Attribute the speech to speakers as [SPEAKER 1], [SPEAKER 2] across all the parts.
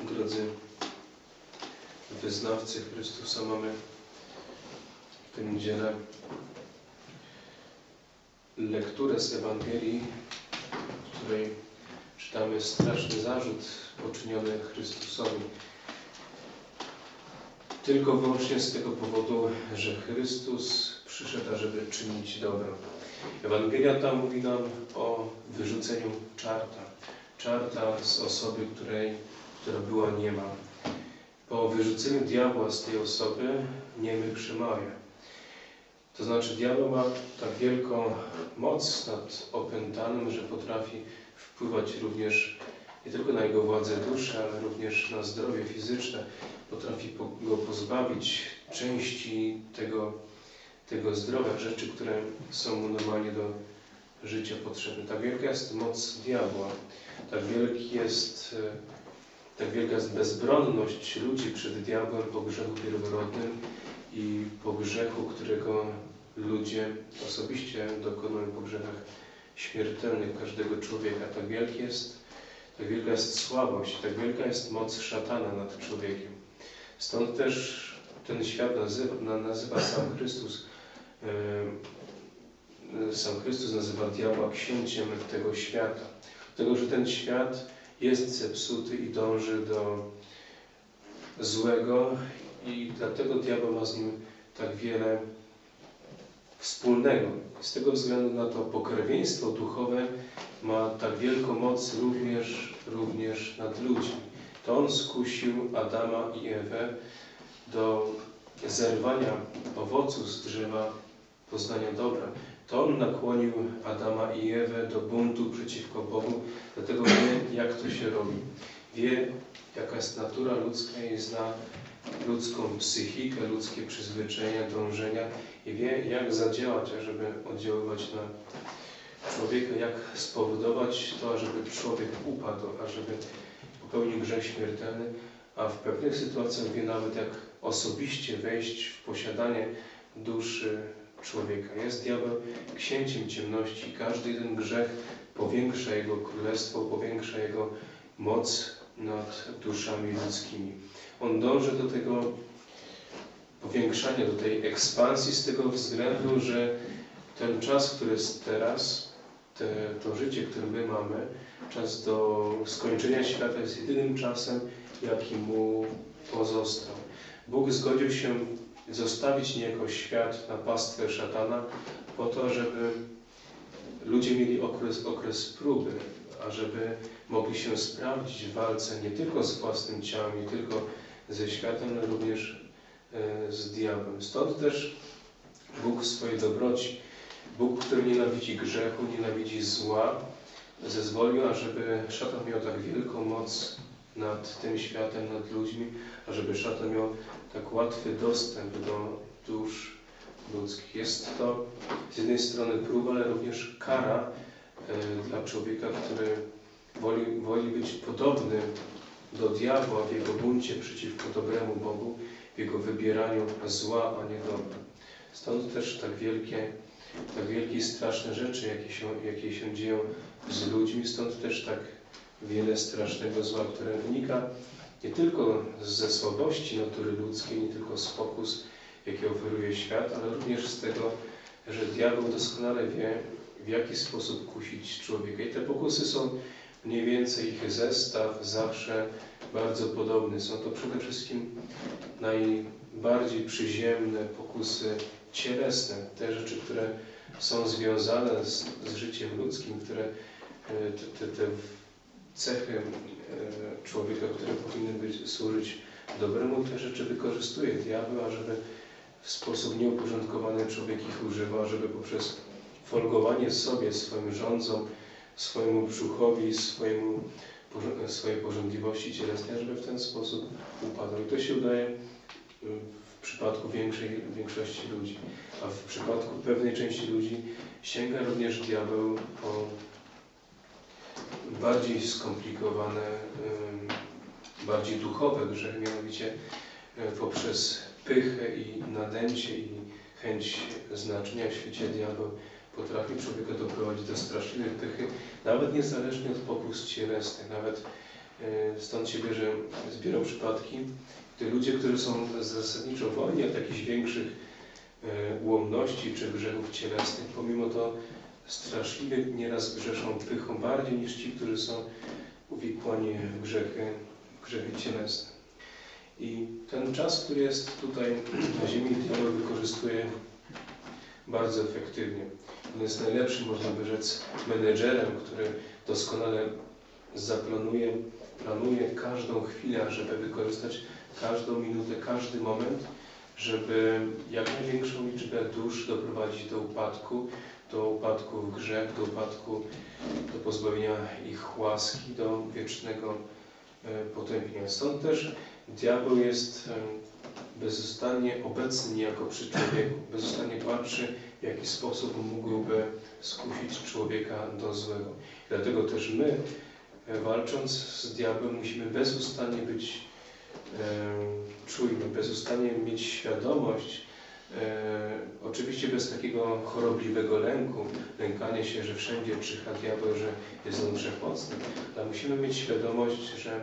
[SPEAKER 1] Drodzy wyznawcy Chrystusa, mamy w tym dziele lekturę z Ewangelii, w której czytamy straszny zarzut poczyniony Chrystusowi. Tylko wyłącznie z tego powodu, że Chrystus przyszedł, żeby czynić dobro. Ewangelia ta mówi nam o wyrzuceniu czarta. Czarta z osoby, której, która była niema. Po wyrzuceniu diabła z tej osoby niemy przemawia. To znaczy diabeł ma tak wielką moc nad opętanym, że potrafi wpływać również nie tylko na jego władzę duszy, ale również na zdrowie fizyczne. Potrafi go pozbawić części tego, tego zdrowia, rzeczy, które są mu normalnie do życia potrzebne. Tak wielka jest moc diabła, tak wielki jest, tak wielka jest bezbronność ludzi przed diabłem po grzechu pierworodnym i po grzechu, którego ludzie osobiście dokonują po grzechach śmiertelnych każdego człowieka. Tak wielki jest, tak wielka jest słabość, tak wielka jest moc szatana nad człowiekiem. Stąd też ten świat nazywa, nazywa sam Chrystus, sam Chrystus nazywa diabła księciem tego świata. Dlatego, że ten świat jest zepsuty i dąży do złego i dlatego diabeł ma z nim tak wiele wspólnego. Z tego względu na to pokrewieństwo duchowe ma tak wielką moc również, również nad ludźmi. To on skusił Adama i Ewę do zerwania owocu z drzewa poznania dobra. To on nakłonił Adama i Ewę do buntu przeciwko Bogu, dlatego wie, jak to się robi. Wie, jaka jest natura ludzka i zna ludzką psychikę, ludzkie przyzwyczajenia, dążenia i wie, jak zadziałać, ażeby oddziaływać na człowieka, jak spowodować to, ażeby człowiek upadł, ażeby popełnił grzech śmiertelny, a w pewnych sytuacjach wie nawet, jak osobiście wejść w posiadanie duszy człowieka. Jest diabeł księciem ciemności. Każdy jeden grzech powiększa jego królestwo, powiększa jego moc nad duszami ludzkimi. On dąży do tego powiększania, do tej ekspansji z tego względu, że ten czas, który jest teraz, te, to życie, które my mamy, czas do skończenia świata jest jedynym czasem, jaki mu pozostał. Bóg zgodził się zostawić niejako świat na pastwę szatana po to, żeby ludzie mieli okres, okres próby, ażeby mogli się sprawdzić w walce nie tylko z własnym ciałem, nie tylko ze światem, ale również e, z diabłem. Stąd też Bóg w swojej dobroci, Bóg, który nienawidzi grzechu, nienawidzi zła, zezwolił, ażeby szatan miał tak wielką moc nad tym światem, nad ludźmi, ażeby szatan miał tak łatwy dostęp do dusz ludzkich. Jest to z jednej strony próba, ale również kara e, dla człowieka, który woli, woli być podobny do diabła w jego buncie przeciwko dobremu Bogu, w jego wybieraniu zła, a nie dobra. Stąd też tak wielkie, tak wielkie straszne rzeczy, jakie się, jakie się dzieją z ludźmi, stąd też tak wiele strasznego zła, które wynika nie tylko ze słabości natury ludzkiej, nie tylko z pokus, jakie oferuje świat, ale również z tego, że diabeł doskonale wie, w jaki sposób kusić człowieka. I te pokusy są mniej więcej ich zestaw zawsze bardzo podobny. Są to przede wszystkim najbardziej przyziemne pokusy cielesne, te rzeczy, które są związane z, z życiem ludzkim, które e, te, te, te cechy e, człowieka, które powinny być, służyć dobremu, te rzeczy wykorzystuje diabeł, ażeby w sposób nieuporządkowany człowiek ich używa, żeby poprzez folgowanie sobie, swoim rządzom, swojemu brzuchowi, swojemu, swojej porządliwości cielesnej, żeby w ten sposób upadł. I to się udaje y, w przypadku większej, większości ludzi. A w przypadku pewnej części ludzi sięga również diabeł po bardziej skomplikowane, bardziej duchowe grzechy, mianowicie y, poprzez pychę i nadęcie i chęć znaczenia w świecie diabeł potrafi człowieka doprowadzić do straszliwej pychy, nawet niezależnie od pokus cielesnych, nawet e, stąd się bierze, zbierą przypadki, gdy ludzie, którzy są zasadniczo wolni od jakichś większych e, ułomności czy grzechów cielesnych, pomimo to straszliwie nieraz grzeszą pychą bardziej niż ci, którzy są uwikłani w grzechy, w grzechy cielesne. I ten czas, który jest tutaj na ziemi, diabeł wykorzystuje bardzo efektywnie. On jest najlepszym, można by rzec, menedżerem, który doskonale zaplanuje, planuje każdą chwilę, żeby wykorzystać każdą minutę, każdy moment, żeby jak największą liczbę dusz doprowadzić do upadku, do upadku w grzech, do upadku, do pozbawienia ich łaski, do wiecznego e, potępienia. Stąd też diabeł jest e, bezustannie obecny niejako przy człowieku, bezustannie patrzy, w jaki sposób mógłby skusić człowieka do złego. Dlatego też my, e, walcząc z diabłem, musimy bezustannie być e, czujni, bezustannie mieć świadomość, oczywiście bez takiego chorobliwego lęku, lękania się, że wszędzie czyha diabeł, że jest on wszechmocny, ale musimy mieć świadomość, że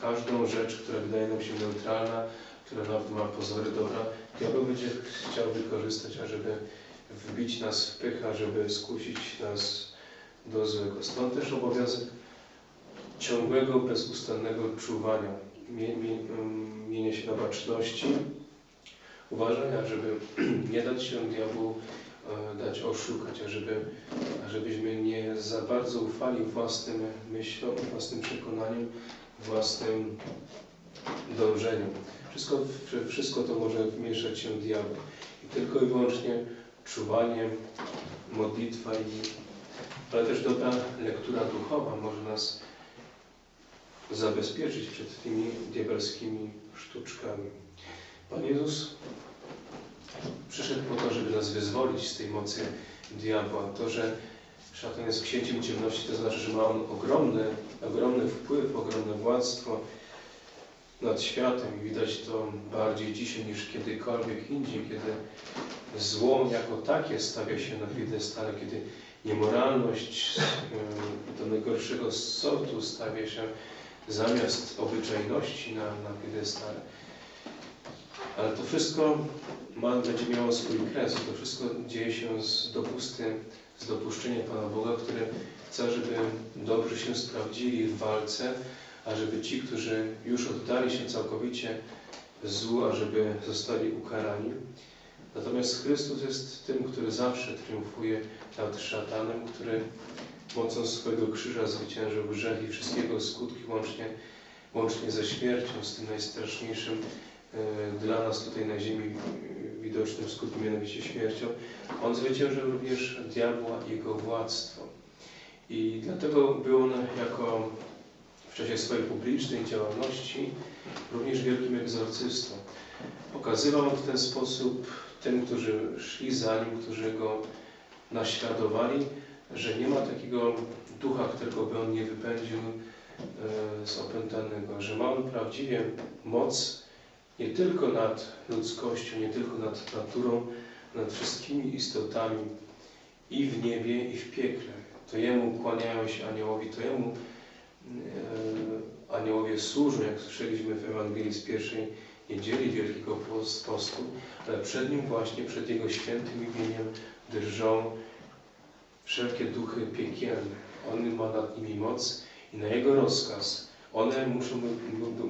[SPEAKER 1] każdą rzecz, która wydaje nam się neutralna, która nawet ma pozory dobra, diabeł będzie chciał wykorzystać, ażeby wbić nas w pycha, żeby skusić nas do złego. Stąd też obowiązek ciągłego, bezustannego czuwania, mienia się na baczności, uważania, żeby nie dać się diabłu e, dać oszukać, ażeby, ażebyśmy nie za bardzo ufali własnym myślom, własnym przekonaniom, własnym dążeniom. Wszystko, wszystko to może wmieszać się diabeł. I tylko i wyłącznie czuwanie, modlitwa, i, ale też dobra lektura duchowa może nas zabezpieczyć przed tymi diabelskimi sztuczkami. Pan Jezus przyszedł po to, żeby nas wyzwolić z tej mocy diabła. To, że szatan jest księciem ciemności, to znaczy, że ma on ogromny, ogromny wpływ, ogromne władztwo nad światem i widać to bardziej dzisiaj niż kiedykolwiek indziej, kiedy zło jako takie stawia się na piedestale, kiedy niemoralność do najgorszego sortu stawia się zamiast obyczajności na, na piedestale. Ale to wszystko ma, będzie miało swój kres. To wszystko dzieje się z dopusty, z dopuszczenia Pana Boga, który chce, żeby dobrze się sprawdzili w walce, a żeby ci, którzy już oddali się całkowicie złu, ażeby zostali ukarani. Natomiast Chrystus jest tym, który zawsze triumfuje nad szatanem, który mocą swojego krzyża zwyciężył grzech i wszystkiego skutki, łącznie, łącznie ze śmiercią, z tym najstraszniejszym dla nas tutaj na ziemi widocznym skutkiem, mianowicie śmiercią. On zwyciężył również diabła i jego władztwo. I dlatego był on jako w czasie swojej publicznej działalności również wielkim egzorcystą. Pokazywał w ten sposób tym, którzy szli za nim, którzy go naśladowali, że nie ma takiego ducha, którego by on nie wypędził e, z opętanego, że ma on prawdziwie moc nie tylko nad ludzkością, nie tylko nad naturą, nad wszystkimi istotami i w niebie, i w piekle. To Jemu kłaniają się aniołowi, to Jemu e, aniołowie służą, jak słyszeliśmy w Ewangelii z pierwszej niedzieli Wielkiego Postu, ale przed Nim właśnie, przed Jego świętym imieniem drżą wszelkie duchy piekielne. On ma nad nimi moc i na Jego rozkaz one muszą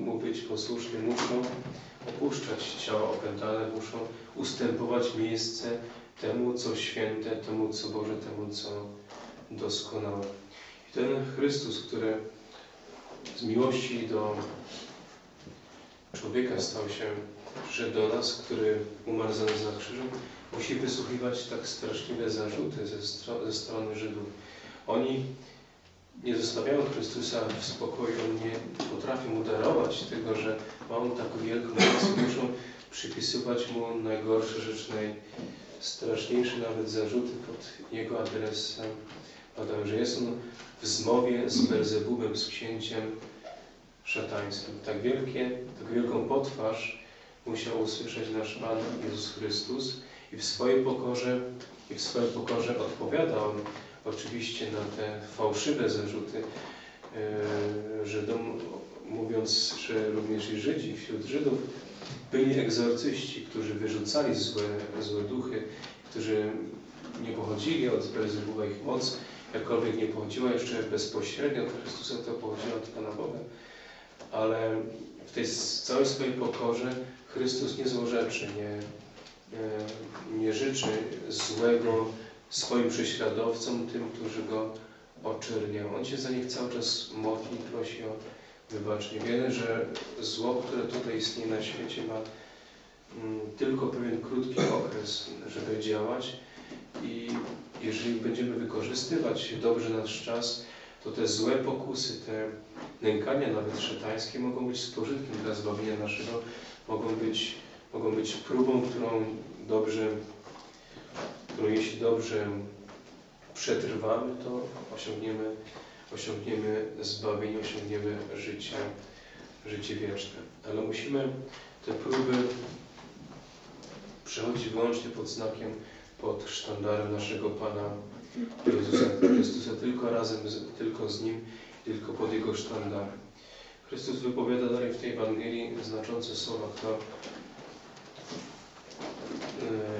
[SPEAKER 1] mu być posłuszne, muszą opuszczać ciała opętane, muszą ustępować miejsce temu, co święte, temu, co Boże, temu, co doskonałe. I ten Chrystus, który z miłości do człowieka stał się, przyszedł do nas, który umarł za nas za krzyżem, musi wysłuchiwać tak straszliwe zarzuty ze, ze strony Żydów. Oni nie zostawiają Chrystusa w spokoju, nie potrafią mu darować tego, że ma on taką wielką moc, muszą przypisywać mu najgorsze rzeczy, najstraszniejsze nawet zarzuty pod jego adresem. Padają, że jest on w zmowie z Belzebubem, z księciem szatańskim. Tak wielkie, tak wielką potwarz musiał usłyszeć nasz Pan Jezus Chrystus i w swojej pokorze, i w swojej pokorze odpowiada on oczywiście na te fałszywe zarzuty e, Żydom, mówiąc, że również i Żydzi wśród Żydów byli egzorcyści, którzy wyrzucali złe, złe duchy, którzy nie pochodzili od Belzebuba ich moc, jakkolwiek nie pochodziła jeszcze bezpośrednio od Chrystusa, to pochodziła od Pana Boga. Ale w tej całej swojej pokorze Chrystus nie złorzeczy, nie, nie, nie życzy złego swoim prześladowcom, tym, którzy go oczerniają. On się za nich cały czas modli, prosi o wybaczenie. Wiemy, że zło, które tutaj istnieje na świecie ma mm, tylko pewien krótki okres, żeby działać i jeżeli będziemy wykorzystywać dobrze nasz czas, to te złe pokusy, te nękania nawet szatańskie mogą być z pożytkiem dla zbawienia naszego, mogą być, mogą być próbą, którą dobrze, którą jeśli dobrze przetrwamy, to osiągniemy, osiągniemy zbawienie, osiągniemy życie, życie wieczne. Ale musimy te próby przechodzić wyłącznie pod znakiem pod sztandarem naszego Pana Jezusa Chrystusa, tylko razem, z, tylko z Nim, tylko pod Jego sztandarem. Chrystus wypowiada dalej w tej Ewangelii znaczące słowa, kto e,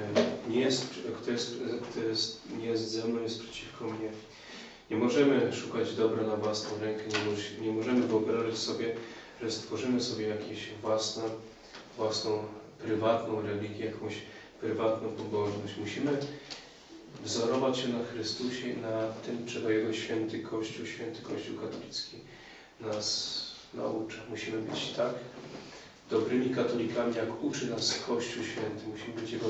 [SPEAKER 1] nie jest, kto jest, kto jest, nie jest ze mną, jest przeciwko mnie. Nie możemy szukać dobra na własną rękę, nie, nie możemy wyobrażać sobie, że stworzymy sobie jakąś własną, własną prywatną religię, jakąś prywatną pobożność. Musimy wzorować się na Chrystusie na tym, czego Jego święty Kościół, święty Kościół katolicki nas naucza. Musimy być tak dobrymi katolikami, jak uczy nas Kościół Święty. Musimy być Jego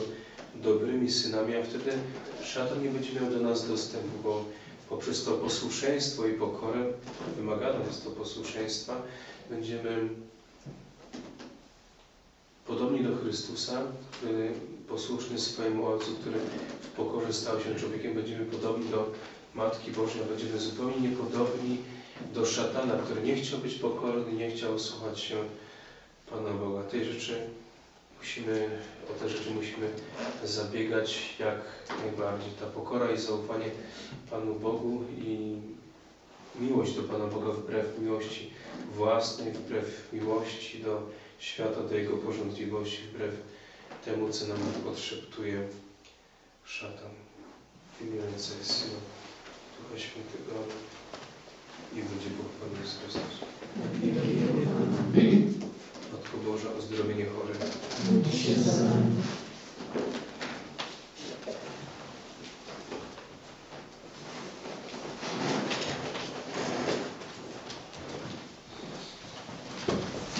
[SPEAKER 1] dobrymi synami, a wtedy szatan nie będzie miał do nas dostępu, bo poprzez to posłuszeństwo i pokorę, wymagane jest to posłuszeństwa, będziemy podobni do Chrystusa, który posłuszny swojemu Ojcu, który w pokorze stał się człowiekiem, będziemy podobni do Matki Bożej, będziemy zupełnie niepodobni do szatana, który nie chciał być pokorny, nie chciał słuchać się Pana Boga. Tej rzeczy musimy, o te rzeczy musimy zabiegać jak najbardziej. Ta pokora i zaufanie Panu Bogu i miłość do Pana Boga wbrew miłości własnej, wbrew miłości do świata, do Jego porządliwości, wbrew temu, co nam podszeptuje szatan. W imię Ojca i Syna, Ducha Świętego i będzie pochwalony Jezus Chrystus. Matko Boża, o zdrowienie chorych.
[SPEAKER 2] Módl się za nami.